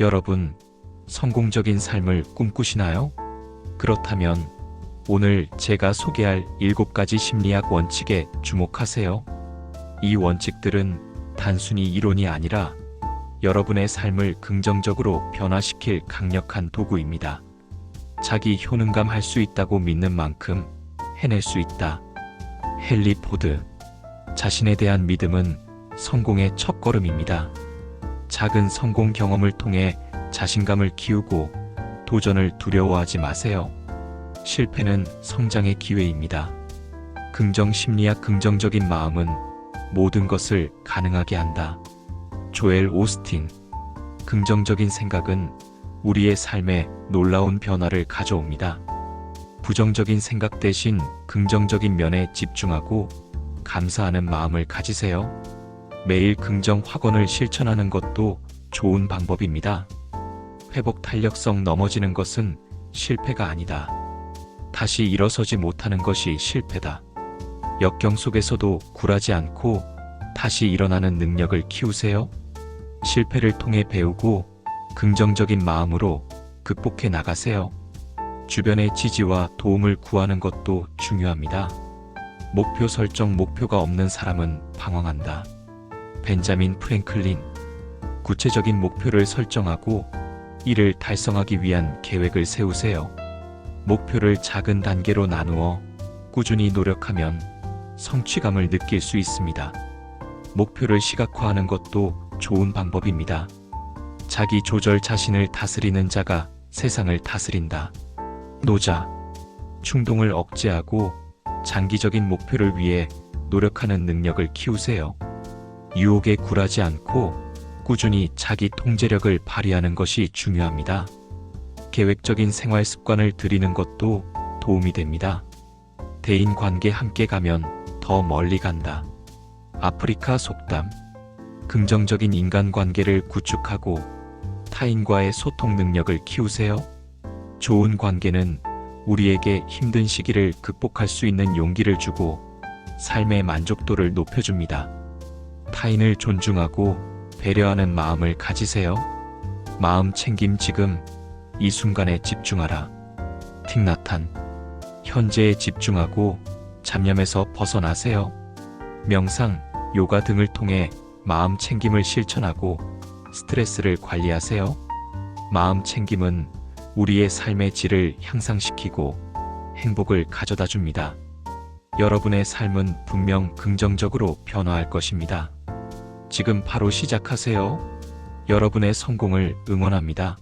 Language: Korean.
여러분, 성공적인 삶을 꿈꾸시나요? 그렇다면 오늘 제가 소개할 7가지 심리학 원칙에 주목하세요. 이 원칙들은 단순히 이론이 아니라 여러분의 삶을 긍정적으로 변화시킬 강력한 도구입니다. 자기 효능감 할 수 있다고 믿는 만큼 해낼 수 있다. 헨리 포드. 자신에 대한 믿음은 성공의 첫 걸음입니다. 작은 성공 경험을 통해 자신감을 키우고 도전을 두려워하지 마세요. 실패는 성장의 기회입니다. 긍정 심리학 긍정적인 마음은 모든 것을 가능하게 한다. 조엘 오스틴. 긍정적인 생각은 우리의 삶에 놀라운 변화를 가져옵니다. 부정적인 생각 대신 긍정적인 면에 집중하고 감사하는 마음을 가지세요. 매일 긍정 확언을 실천하는 것도 좋은 방법입니다. 회복 탄력성 넘어지는 것은 실패가 아니다. 다시 일어서지 못하는 것이 실패다. 역경 속에서도 굴하지 않고 다시 일어나는 능력을 키우세요. 실패를 통해 배우고 긍정적인 마음으로 극복해 나가세요. 주변의 지지와 도움을 구하는 것도 중요합니다. 목표 설정 목표가 없는 사람은 방황한다. 벤자민 프랭클린 구체적인 목표를 설정하고 이를 달성하기 위한 계획을 세우세요. 목표를 작은 단계로 나누어 꾸준히 노력하면 성취감을 느낄 수 있습니다. 목표를 시각화하는 것도 좋은 방법입니다. 자기 조절 자신을 다스리는 자가 세상을 다스린다. 노자. 충동을 억제하고 장기적인 목표를 위해 노력하는 능력을 키우세요. 유혹에 굴하지 않고 꾸준히 자기 통제력을 발휘하는 것이 중요합니다. 계획적인 생활 습관을 들이는 것도 도움이 됩니다. 대인 관계 함께 가면 더 멀리 간다. 아프리카 속담. 긍정적인 인간 관계를 구축하고 타인과의 소통 능력을 키우세요. 좋은 관계는 우리에게 힘든 시기를 극복할 수 있는 용기를 주고 삶의 만족도를 높여줍니다. 타인을 존중하고 배려하는 마음을 가지세요. 마음 챙김 지금 이 순간에 집중하라. 틱나탄. 현재에 집중하고 잡념에서 벗어나세요. 명상, 요가 등을 통해 마음 챙김을 실천하고 스트레스를 관리하세요. 마음 챙김은 우리의 삶의 질을 향상시키고 행복을 가져다 줍니다. 여러분의 삶은 분명 긍정적으로 변화할 것입니다. 지금 바로 시작하세요. 여러분의 성공을 응원합니다.